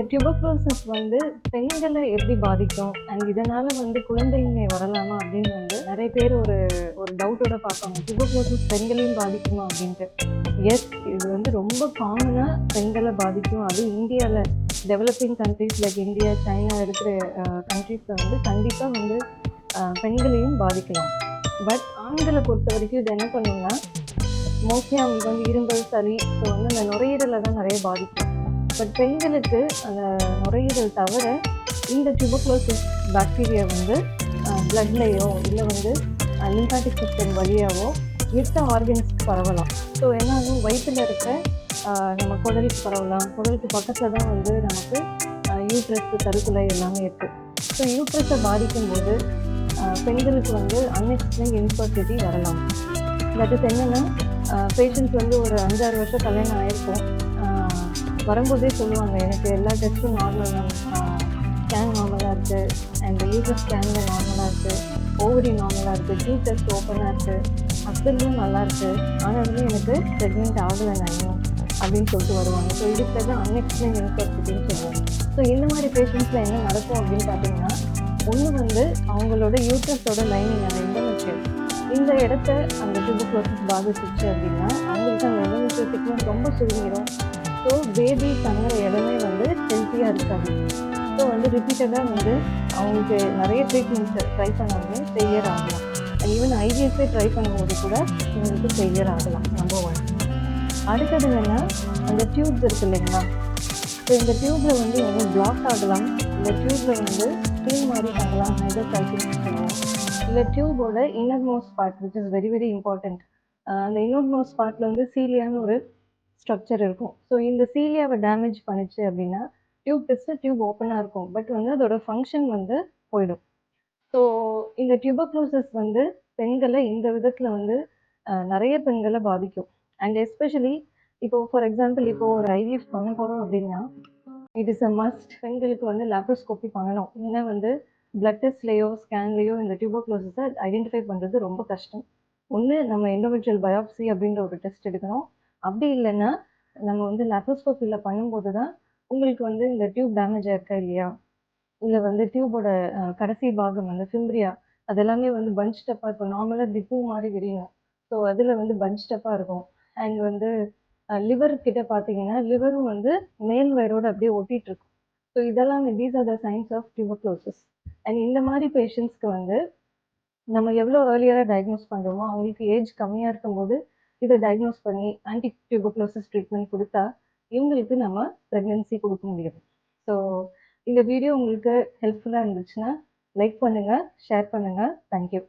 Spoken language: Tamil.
டியூபர்குலோசிஸ் வந்து பெண்களை எப்படி பாதிக்கும்? அண்ட் இதனால வந்து குழந்தைங்க வரலாமா அப்படின்னு வந்து நிறைய பேர் ஒரு ஒரு டவுட்டோட பார்ப்பாங்க. டியூபர்குலோசிஸ் பெண்களையும் பாதிக்குமா அப்படின்ட்டு. எஸ் இது வந்து ரொம்ப காமனாக பெண்களை பாதிக்கும். அதுவும் இந்தியாவில் developing countries like India China இருக்கிற கண்ட்ரீஸில் வந்து கண்டிப்பாக வந்து பெண்களையும் பாதிக்கலாம். பட் ஆண்களை பொறுத்த வரைக்கும் இது என்ன பண்ணுன்னா மோஸ்ட்லி அவங்களுக்கு வந்து இரும்பல் சளி ஸோ வந்து அந்த நுரையீரலை தான் நிறைய பாதிக்கும். பட் பெண்களுக்கு அந்த நுரையீரல் தவிர இந்த டியூபர்குலோசிஸ் பாக்டீரியா வந்து பிளட்லேயோ இல்லை வந்து லிம்பாட்டிக் சிஸ்டம் வழியாகவோ மித்த ஆர்கன்ஸ்க்கு பரவலாம். ஸோ என்னாலும் வயிற்றில் இருக்க நம்ம குடலுக்கு பரவலாம். குடலுக்கு பக்கத்தில் தான் வந்து நமக்கு யூட்ரஸ் கருக்குலை எல்லாமே இருக்குது ஸோ யூட்ரஸை பாதிக்கும்போது பெண்களுக்கு வந்து அன்எக்ஸ்பிளைன் இன்ஃபர்டிலிட்டி வரலாம். தட் இஸ் என்னென்னா பேஷண்ட்ஸ் வந்து ஒரு அஞ்சாறு வருஷம் கல்யாணம் ஆயிருக்கும். வரும்போதே சொல்லுவாங்க எனக்கு எல்லா டெஸ்ட்டும் நார்மல் ஸ்கேன் நார்மலாக இருக்குது அண்ட் யூட்ரஸ் ஸ்கேனில் நார்மலாக இருக்குது ஓவரி நார்மலாக இருக்குது டியூ டெஸ்ட் ஓப்பனாக இருக்குது ஹஸ்பண்டும் நல்லா இருக்குது ஆனால் வந்து எனக்கு ப்ரெக்னென்ட் ஆகலை நான் அப்படின்னு சொல்லிட்டு வருவாங்க. ஸோ இதுக்கு தான் அன்எக்ஸ்பிளைன் இன்ஃபர்டிலிட்டின்னு சொல்லுவாங்க. ஸோ இந்த மாதிரி பேஷண்ட்ஸில் என்ன நடக்கும் அப்படின்னு பார்த்தீங்கன்னா ஒன்று வந்து அவங்களோட யூட்ரஸோட லைனிங் அந்த இன்டர்மெட்ரியல் இந்த இடத்த அந்த டியூபர்குலோசிஸ் பாதிச்சிச்சு அப்படின்னா அவங்களுக்கு அந்த எண்டோமெட்ரியல் ரொம்ப சுருங்கிடும் ஸோ பேபி தங்குற இடமே வந்து ஹெல்த்தியாக இருக்காது. ஸோ வந்து ரிப்பீட்டடாக வந்து அவங்களுக்கு நிறைய ட்ரீட்மெண்ட்ஸ் ட்ரை பண்ணாலுமே ஃபெயிலியர் ஆகலாம். ஈவன் ஐவிஎஃப்ஏ ட்ரை பண்ணும்போது கூட இவங்களுக்கு ஃபெயிலியர் ஆகலாம் நம்பர் ஒன் அடுத்தது என்ன அந்த டியூப்ஸ் இருக்கு இல்லைங்களா? ஸோ இந்த டியூப்பில் வந்து இவங்க பிளாக் ஆகலாம். இந்த டியூப்பில் வந்து ஸ்டீல் மாதிரி பண்ணலாம் ஹைட்ரோசல்ஃபின் பண்ணலாம் இல்லை டியூபோட inner most part which is very very important அந்த இன்னர் மோஸ்ட் பார்ட்டில் வந்து சீலியான்னு ஒரு ஸ்ட்ரக்சர் இருக்கும். ஸோ இந்த சீலியாவை டேமேஜ் பண்ணிச்சு அப்படின்னா டியூப் டெஸ்ட்டு டியூப் ஓப்பனாக இருக்கும். பட் வந்து அதோட ஃபங்க்ஷன் வந்து போயிடும். ஸோ இந்த டியூபக்ளோசஸ் வந்து பெண்களை இந்த விதத்தில் வந்து நிறைய பெண்களை பாதிக்கும். அண்ட் எஸ்பெஷலி இப்போ ஃபார் எக்ஸாம்பிள் இப்போ ஒரு ஐவிஎஃப் பண்ண போகிறோம் அப்படின்னா இட் இஸ் அ மஸ்ட் பெண்களுக்கு வந்து லேப்ரோஸ்கோப்பி பண்ணணும். ஏன்னா வந்து பிளட் டெஸ்ட்லேயோ ஸ்கேன்லேயோ இந்த டியூபர்க்ளோசஸை ஐடென்டிஃபை பண்ணுறது ரொம்ப கஷ்டம். ஒன்று நம்ம இண்டிவிஜுவல் பயாப்சி அப்படின்ற ஒரு டெஸ்ட் எடுக்கணும். அப்படி இல்லைன்னா நம்ம வந்து லேப்ரோஸ்கோப்பியில் பண்ணும்போது தான் உங்களுக்கு வந்து இந்த டியூப் டேமேஜ் இருக்கா இல்லையா? இல்லை வந்து டியூபோட கடைசி பாகம் வந்து ஃபிம்ப்ரியா அதெல்லாமே வந்து பஞ்ச் டப்பாக இருக்கும். நார்மலாக திப்பு மாதிரி விரியும். ஸோ அதில் வந்து பஞ்ச் டப்பாக இருக்கும். அண்ட் வந்து லிவர் கிட்ட பார்த்தீங்கன்னா லிவரும் வந்து மேல் வயரோட அப்படியே ஒட்டிட்டு இருக்கும். ஸோ இதெல்லாம் these are the signs of tuberculosis and இந்த மாதிரி பேஷண்ட்ஸ்க்கு வந்து நம்ம எவ்வளோ ஏர்லியராக டயக்னோஸ் பண்ணுறோமோ அவங்களுக்கு ஏஜ் கம்மியாக இருக்கும்போது இதை டயக்னோஸ் பண்ணி ஆன்டி ட்ரீட்மெண்ட் கொடுத்தா இவங்களுக்கு நம்ம ப்ரெக்னென்சி கொடுக்க முடியும். ஸோ இந்த வீடியோ உங்களுக்கு ஹெல்ப்ஃபுல்லாக இருந்துச்சுன்னா லைக் பண்ணுங்கள் ஷேர் பண்ணுங்கள் தேங்க்யூ